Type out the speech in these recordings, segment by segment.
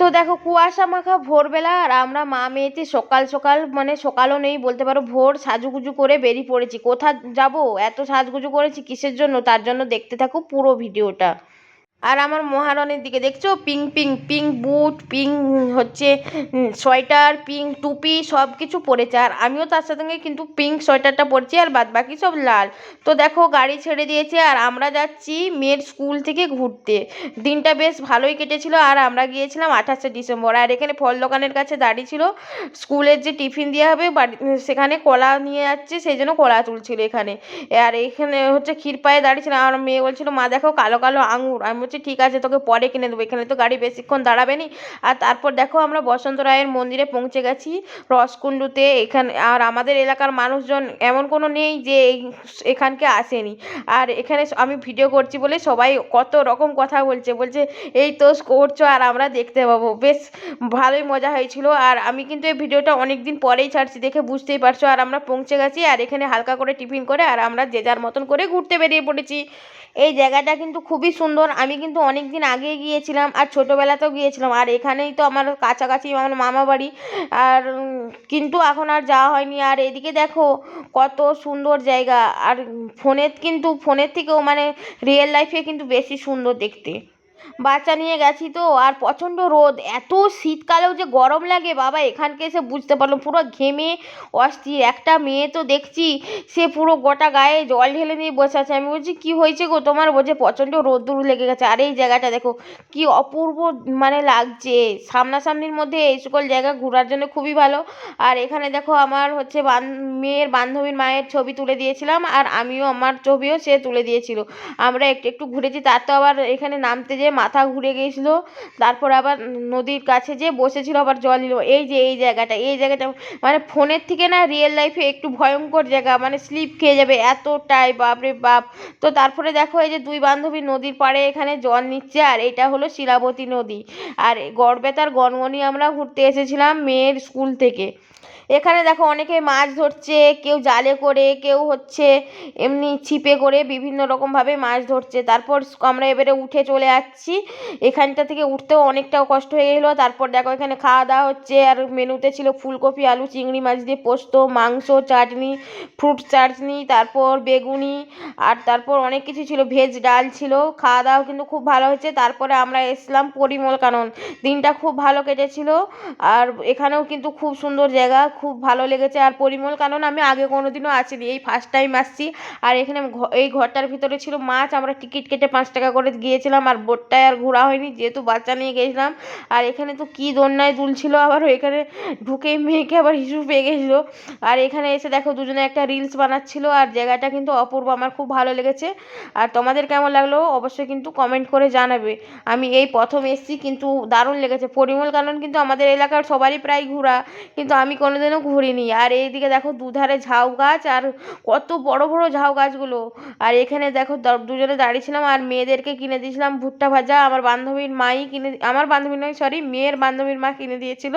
তো দেখো কুয়াশা মাখা ভোরবেলা আর আমরা মা মেয়েতে সকাল সকাল মানে সকালও নেই বলতে পারো, ভোর সাজুগুজু করে বেরিয়ে পড়েছি। কোথা যাব? এত সাজগুজু করেছি কিসের জন্য? তার জন্য দেখতে থাকো পুরো ভিডিওটা আর আমার মহারণের দিকে দেখছ? Pink pink pink boot pink হচ্ছে সোয়েটার পিঙ্ক টুপি সব কিছু পরেছে। আর আমিও তার সাথে কিন্তু পিঙ্ক সোয়েটারটা পরছি আর বাদ বাকি সব লাল। তো দেখো, গাড়ি ছেড়ে দিয়েছে আর আমরা যাচ্ছি মেয়ের স্কুল থেকে ঘুরতে। দিনটা বেশ ভালোই কেটেছিল আর আমরা গিয়েছিলাম আঠাশে ডিসেম্বর। আর এখানে ফল দোকানের কাছে দাঁড়িয়ে ছিল। স্কুলের যে টিফিন দেওয়া হবে, বাড়ি, সেখানে কলা নিয়ে যাচ্ছে, সেই জন্য কলা তুলছিল এখানে। আর এখানে হচ্ছে ক্ষীরপায়ে দাঁড়িয়েছিলাম আমার মেয়ে বলছিল, মা, দেখো কালো কালো আঙুর। আমি বলছি, ঠিক আছে, তোকে পরে কিনে দেবো, এখানে তো গাড়ি বেশিক্ষণ দাঁড়াবে নি। আর তারপর দেখো আমরা বসন্ত রায়ের মন্দিরে পৌঁছে গেছি রসকুণ্ডুতে। এখানে আর আমাদের এলাকার মানুষজন এমন কোনো নেই যে এখানকে আসেনি। আর এখানে আমি ভিডিও করছি বলে সবাই কত রকম কথা বলছে। বলছে, এই তো করছ আর আমরা দেখতে পাবো। বেশ ভালোই মজা হয়েছিল। আর আমি কিন্তু এই ভিডিওটা অনেক দিন পরেই ছাড়ছি দেখে বুঝতেই পারছ। আর আমরা পৌঁছে গেছি আর এখানে হালকা করে টিফিন করে আর আমরা যে যার মতন করে ঘুরতে বেরিয়ে পড়েছি। এই জায়গাটা কিন্তু খুবই সুন্দর। আমি কিন্তু অনেক দিন আগে গিয়েছিলাম আর ছোটোবেলাতেও গিয়েছিলাম। আর এখানেই তো আমার কাছাকাছি আমার মামা বাড়ি। আর কিন্তু এখন আর যাওয়া হয়নি। আর এদিকে দেখো কত সুন্দর জায়গা। আর ফোনের কিন্তু, ফোনের থেকেও মানে রিয়েল লাইফে কিন্তু বেশি সুন্দর দেখতে। বাচ্চা নিয়ে গেছি তো, আর প্রচণ্ড রোদ। এত শীতকালেও যে গরম লাগে, বাবা, এখানকে এসে বুঝতে পারলাম, পুরো ঘেমে অস্থির। একটা মেয়ে তো দেখছি, সে পুরো গোটা গায়ে জল ঢেলে নিয়ে বসে আছে। আমি বলছি, কী হয়েছে গো তোমার? বলছে, প্রচণ্ড রোদ্দুর লেগে গেছে। আর এই জায়গাটা দেখো, কি অপূর্ব মানে লাগছে। সামনাসামনির মধ্যে এই সকল জায়গা ঘোরার জন্য খুবই ভালো। আর এখানে দেখো, আমার হচ্ছে বান, মেয়ের বান্ধবীর মায়ের ছবি তুলে দিয়েছিলাম, আর আমিও আমার ছবিও সে তুলে দিয়েছিল। আমরা একটু একটু ঘুরেছি, তার তো আবার এখানে নামতে যেয়ে মাথা ঘুরে গিয়েছিল তারপর আবার নদীর কাছে যেয়ে বসেছিল, আবার জল নিল। এই যে, এই জায়গাটা এই জায়গাটা মানে ফোনের থেকে না রিয়েল লাইফে একটু ভয়ঙ্কর জায়গা মানে স্লিপ খেয়ে যাবে এতটাই, বাপরে বাপ। তো তারপরে দেখো এই যে দুই বান্ধবী নদীর পাড়ে এখানে জল নিচ্ছে, আর এটা হলো শিলাবতী নদী। আর গড়বেতার গনগনি আমরা ঘুরতে এসেছিলাম মেয়ের স্কুল থেকে। এখানে দেখো অনেকে মাছ ধরছে, কেউ জালে করে, কেউ হচ্ছে এমনি ছিপে করে বিভিন্ন রকমভাবে মাছ ধরছে। তারপর আমরা এবারে উঠে চলে যাচ্ছি এখানটা থেকে উঠতেও অনেকটাও কষ্ট হয়ে গেলো। তারপর দেখো এখানে খাওয়া দাওয়া হচ্ছে। আর মেনুতে ছিল ফুলকপি, আলু, চিংড়ি মাছ দিয়ে পোস্ত, মাংস, চাটনি, ফ্রুট চাটনি, তারপর বেগুনি, আর তারপর অনেক কিছু ছিল। ভেজ ডাল ছিল। খাওয়া দাওয়া কিন্তু খুব ভালো হয়েছে। তারপরে আমরা এসলাম পরিমল কানন দিনটা খুব ভালো কেটেছিল। আর এখানেও কিন্তু খুব সুন্দর জায়গা। খুব ভালো লেগেছে। আর পরিমল কানন আমি আগে কোনো দিনও আসিনি। এই ফার্স্ট টাইম আসছি। আর এখানে এই ঘরটার ভিতরে ছিল মাছ। আমরা টিকিট কেটে পাঁচ টাকা করে গিয়েছিলাম। আর বোটটায় আর ঘোরা হয়নি। যেহেতু বাচ্চা নিয়ে গেছিলাম। আর এখানে তো কী দোলনায় দুলছিল আবার এখানে ঢুকেই মেয়েকে আবার হিসু পেয়ে গেছিল। আর এখানে এসে দেখো দুজনে একটা রিলস বানাচ্ছিল। আর জায়গাটা কিন্তু অপূর্ব। আমার খুব ভালো লেগেছে। আর তোমাদের কেমন লাগল অবশ্যই কিন্তু কমেন্ট করে জানাবে। আমি এই প্রথম এসেছি, কিন্তু দারুণ লেগেছে। পরিমল কানন কিন্তু আমাদের এলাকার সবারই প্রায় ঘোরা কিন্তু আমি কোনোদিনও ঘুরিনি। আর এইদিকে দেখো দুধারে ঝাউ গাছ আর কত বড় বড় ঝাউ গাছগুলো। আর এখানে দেখো দুজনে দাঁড়িয়েছিলাম আর মেয়েদেরকে কিনে দিয়েছিলাম ভুট্টা ভাজা। আমার বান্ধবীর মাই কিনে, আমার বান্ধবী নয় সরি মেয়ের বান্ধবীর মা কিনে দিয়েছিল।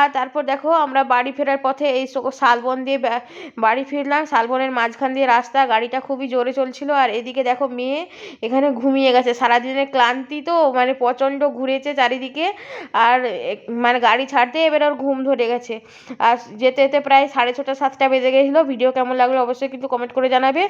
আর তারপর দেখো আমরা বাড়ি ফেরার পথে এই শালবন দিয়ে বাড়ি ফিরলাম। শালবনের মাঝখান দিয়ে রাস্তা, গাড়িটা খুবই জোরে চলছিল। আর এদিকে দেখো মেয়ে এখানে ঘুমিয়ে গেছে। সারাদিনের ক্লান্তি তো মানে প্রচণ্ড ঘুরেছে চারিদিকে। আর মানে গাড়ি ছাড়তে এবার ওর ঘুম ধরে গেছে। আর যেতে যেতে প্রায় সাড়ে ছটা, সাতটা বেজে গেছিল। ভিডিও কেমন লাগল অবশ্যই কিন্তু কমেন্ট করে জানাবে।